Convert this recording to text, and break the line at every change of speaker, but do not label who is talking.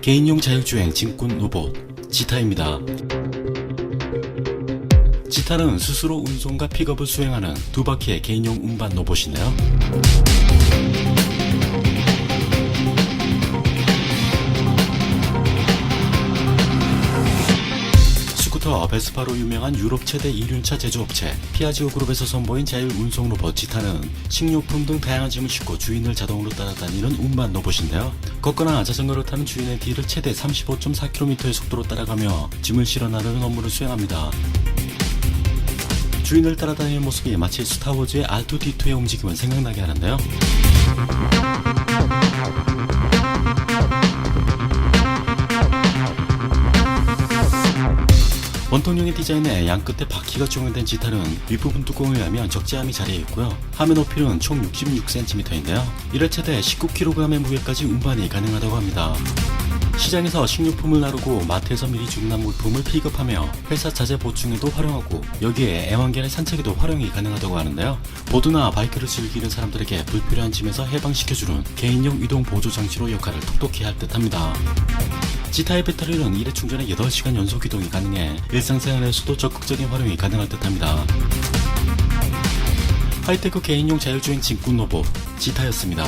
개인용 자율주행 짐꾼 로봇 지타입니다. 지타는 스스로 운송과 픽업을 수행하는 두 바퀴의 개인용 운반 로봇인데요. 스쿠터 베스파로 유명한 유럽 최대 이륜차 제조업체 피아지오 그룹에서 선보인 자율 운송 로봇 지타는 식료품 등 다양한 짐을 싣고 주인을 자동으로 따라다니는 운반 로봇인데요. 걷거나 자전거를 타는 주인의 뒤를 최대 35.4km의 속도로 따라가며 짐을 실어 나르는 업무를 수행합니다. 주인을 따라다니는 모습이 마치 스타워즈의 R2D2의 움직임을 생각나게 하는데요. 원통형의 디자인에 양 끝에 바퀴가 적용된 지타는 윗부분 뚜껑을 열면 적재함이 자리에 있고요. 화면 높이는 총 66cm인데요. 이를 최대 19kg의 무게까지 운반이 가능하다고 합니다. 시장에서 식료품을 나르고 마트에서 미리 주문한 물품을 픽업하며 회사 자재 보충에도 활용하고 여기에 애완견의 산책에도 활용이 가능하다고 하는데요. 보드나 바이크를 즐기는 사람들에게 불필요한 짐에서 해방시켜주는 개인용 이동 보조 장치로 역할을 톡톡히 할 듯합니다. 지타의 배터리는 일회 충전에 8시간 연속 이동이 가능해 일상생활에서도 적극적인 활용이 가능할 듯합니다. 하이테크 개인용 자율주행 짐꾼 로봇 지타였습니다.